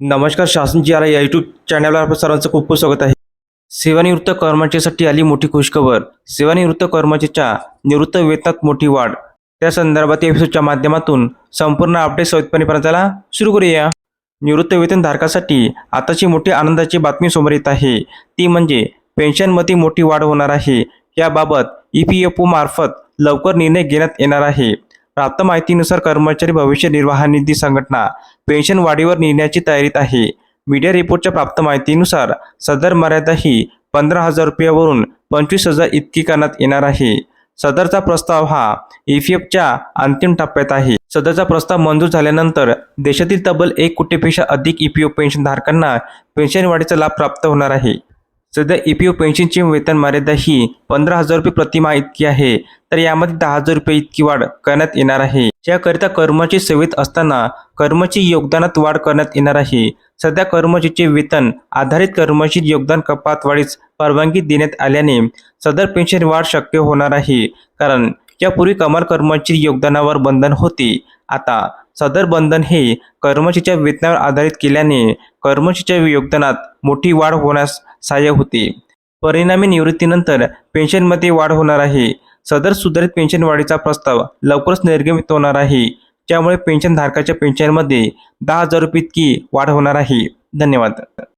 नमस्कार शासन जी आला या यूट्यूब चॅनलवर आपलं सर्वांचं खूप खूप स्वागत आहे. सेवानिवृत्त कर्मचाऱ्यासाठी आली मोठी खुशखबर. सेवानिवृत्त कर्मचाऱ्याच्या निवृत्त वेतनात मोठी वाढ. त्या संदर्भात एपिसोडच्या माध्यमातून संपूर्ण अपडेट सवितपणे पर्यंतला सुरू करूया. निवृत्त वेतनधारकासाठी आताची मोठी आनंदाची बातमी समोर येत आहे. ती म्हणजे पेन्शनमध्ये मोठी वाढ होणार आहे. याबाबत ई पी एफ ओ मार्फत लवकर निर्णय घेण्यात येणार आहे. प्राप्त माहितीनुसार कर्मचारी भविष्य निर्वाह निधी संघटना पेन्शन वाढीवर निर्णयाची तयारीत आहे. मीडिया रिपोर्टच्या प्राप्त माहितीनुसार सदर मर्यादा ही पंधरा हजार रुपयावरून पंचवीस हजार इतकी करण्यात येणार आहे. सदरचा प्रस्ताव हा ईपीएफच्या अंतिम टप्प्यात आहे. सदरचा प्रस्ताव मंजूर झाल्यानंतर देशातील तब्बल एक कोटीपेक्षा अधिक ईपीएफ पेन्शन धारकांना पेन्शन वाढीचा लाभ प्राप्त होणार आहे. सध्या ए पी ओ पेन्शनची वेतन मर्यादा ही पंधरा हजार रुपये प्रतिमा इतकी आहे तर यामध्ये दहा हजार रुपये इतकी वाढ करण्यात येणार आहे. याकरिता कर्मचारी सेवेत असताना कर्मचारी योगदानात वाढ करण्यात येणार आहे. सध्या कर्मचारीचे वेतन आधारित कर्मचारी योगदान कपात वाढीस परवानगी देण्यात आल्याने सदर पेन्शन वाढ शक्य होणार आहे कारण यापूर्वी कमाल कर्मचारी योगदानावर बंधन होते. आता सदर बंधन हे कर्मचारीच्या वेतनावर आधारित केल्याने कर्मचारीच्या योगदानात मोठी वाढ होण्यास सहाय्य होते. परिणामी निवृत्तीनंतर पेन्शनमध्ये वाढ होणार आहे. सदर सुधारित पेन्शन वाढीचा प्रस्ताव लवकरच निर्गमित होणार आहे. त्यामुळे पेन्शनधारकाच्या पेन्शनमध्ये दहा हजार रुपये इतकी वाढ होणार आहे. धन्यवाद.